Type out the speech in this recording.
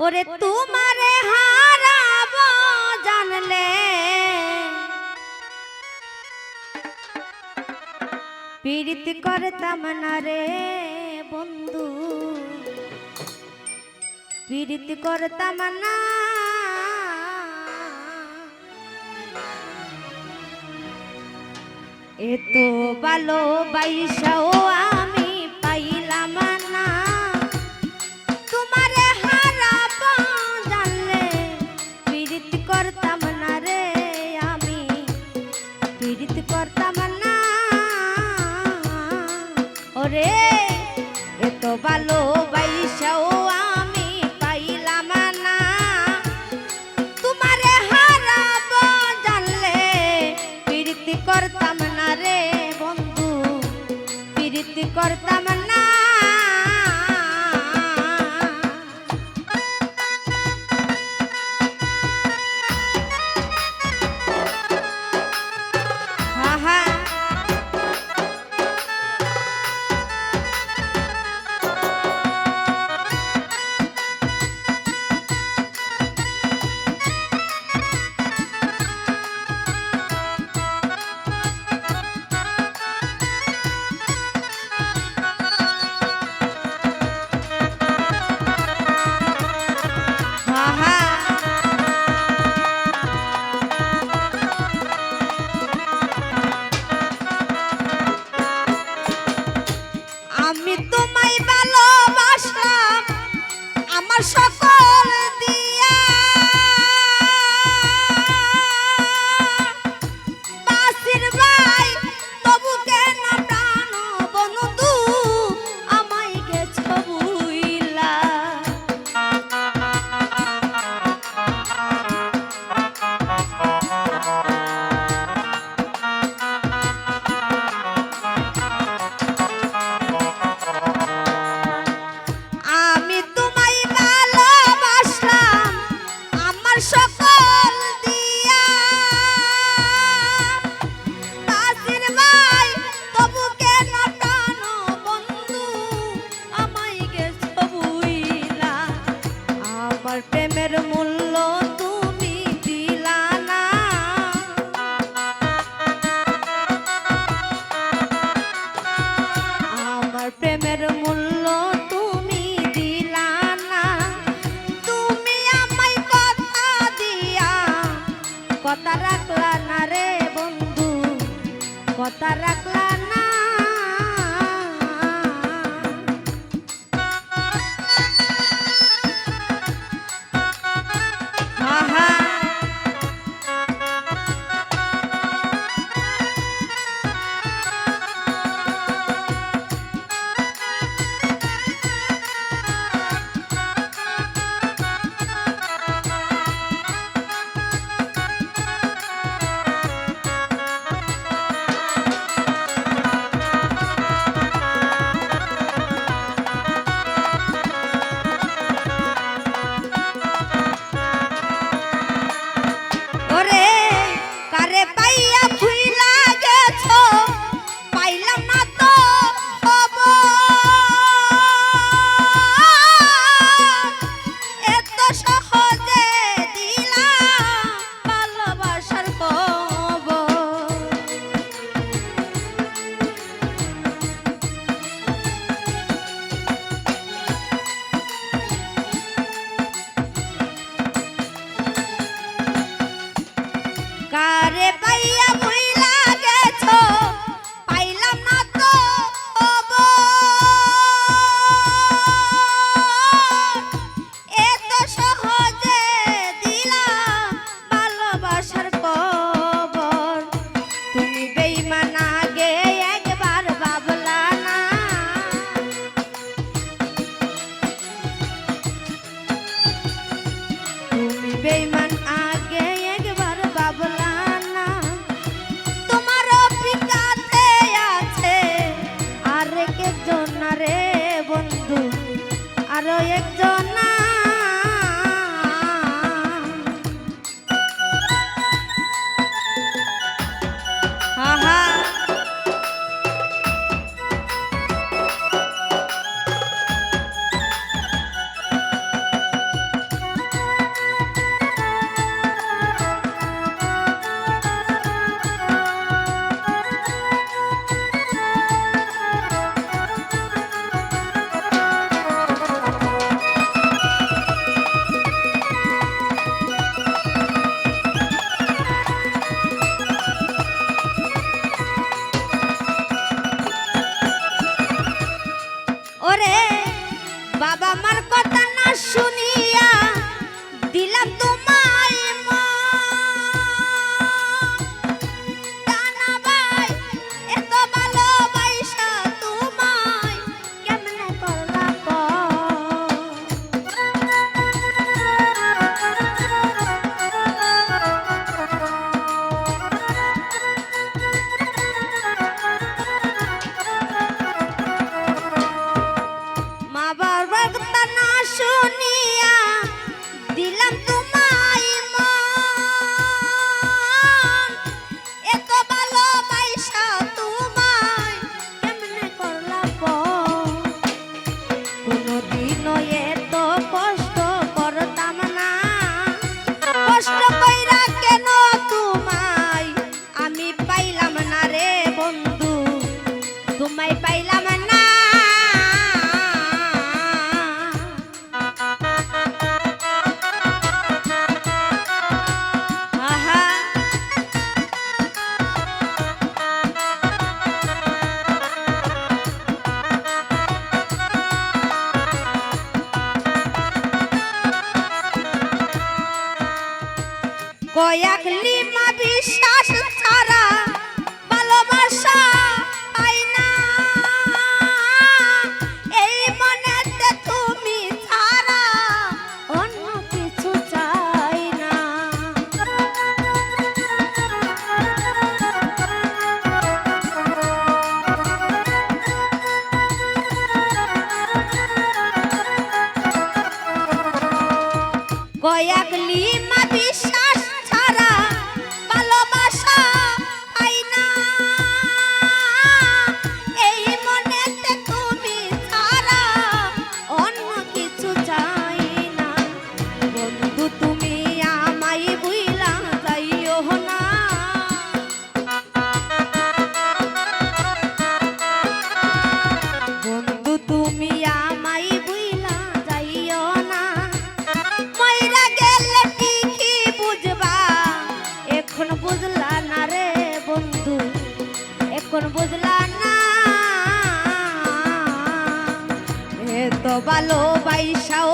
ওরে তোমার হারাব জানলে। পীড়িত করতাম না রে বন্ধু। পীড়িত করতাম না। এত ভালো ভালোবাইসাও আ ini এত